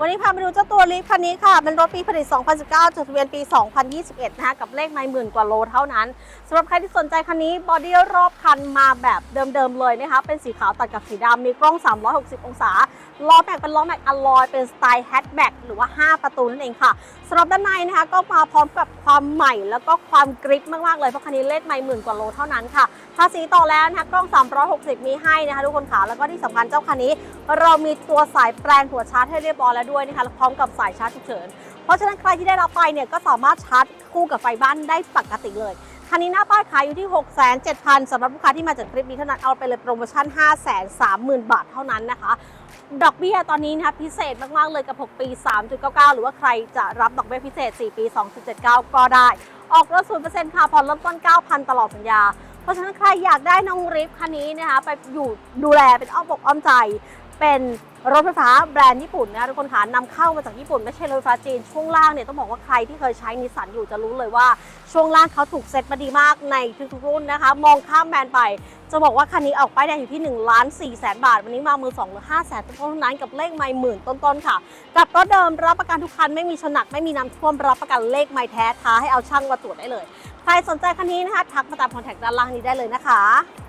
วันนี้พาไปดูเจ้าตัวลิฟคันนี้ค่ะ เป็นรถปีผลิต 2019 จดทะเบียนปี 2021 นะคะ กับเลขไม่หมื่นกว่าโลเท่านั้นสำหรับใครที่สนใจคันนี้ บอดี้รอบคันมาแบบเดิมๆเลยนะคะ เป็นสีขาวตัดกับสีดำมีกล้อง 360 องศา ล้อแม็กเป็นล้อแม็กอลลอยเป็นสไตล์แฮชแบ็กหรือว่า 5 ประตูนั่นเองค่ะสำหรับด้านในนะคะก็มาพร้อมกับความใหม่แล้วก็ความกริปมากๆเลย เพราะคันนี้เลขไม่หมื่นกว่าโลเท่านั้นค่ะภาษีต่อแล้วนะคะกล้อง 360 มีให้นะคะทุกคนค่ะแล้วก็ที่สำคัญเจ้าคันนี้ เรามีตัวสายแปลงหัวชาร์จให้เรียบร้อยแล้วด้วยนะคะพร้อมกับสายชาร์จฉุกเฉินเพราะฉะนั้นใครที่ได้รับไปเนี่ยก็สามารถชาร์จคู่กับไฟบ้านได้ปกติเลยคันนี้หน้าป้ายขายอยู่ที่ 6 7 0 0 0สำหรับลูกค้าที่มาจากคลิปนี้เท่านั้นเอาไปเลยโปรโมชั่น 5 3 0 0 0 0 บาทเท่านั้นนะคะ ดอกเบี้ยตอนนี้นะคะพิเศษมากๆเลยกับ 6 ปี 3.99 หรือว่าใครจะรับดอกเบี้ยพิเศษ 4 ปี 2.79 ก็ได้ ออกรถ0%ค่ะผ่อนเริ่มต้น 9,000 ตลอดสัญญา เพราะฉะนั้นใครอยากได้น้องริฟคันนี้นะคะไปอยู่ดูแลเป็นอ้อมอกอ้อมใจ เป็นรถไฟฟ้าแบรนด์ญี่ปุ่นนะคะทุกคนค่ะนำเข้ามาจากญี่ปุ่นไม่ใช่รถไฟฟ้าจีน ช่วงล่างเนี่ยต้องบอกว่าใครที่เคยใช้นิสสันอยู่จะรู้เลยว่า ช่วงล่างเขาถูกเซ็ตมาดีมากในทุกๆรุ่นนะคะ มองข้ามแบรนด์ไป จะบอกว่าคันนี้ออกป้ายแดงอยู่ที่1ล้าน4แสนบาท วันนี้มามือ2หรือ5แสนต้นๆเท่านั้นกับเลขไม่หมื่นต้นๆค่ะ กับรถเดิมรับประกันทุกคันไม่มีชนหนักไม่มีน้ำท่วมรับประกันเลขไม่แท้ท้าให้เอาช่างมาตรวจได้เลย ใครสนใจคันนี้นะคะทักมาตามคอนแทคด้านล่างนี้ได้เลยนะคะ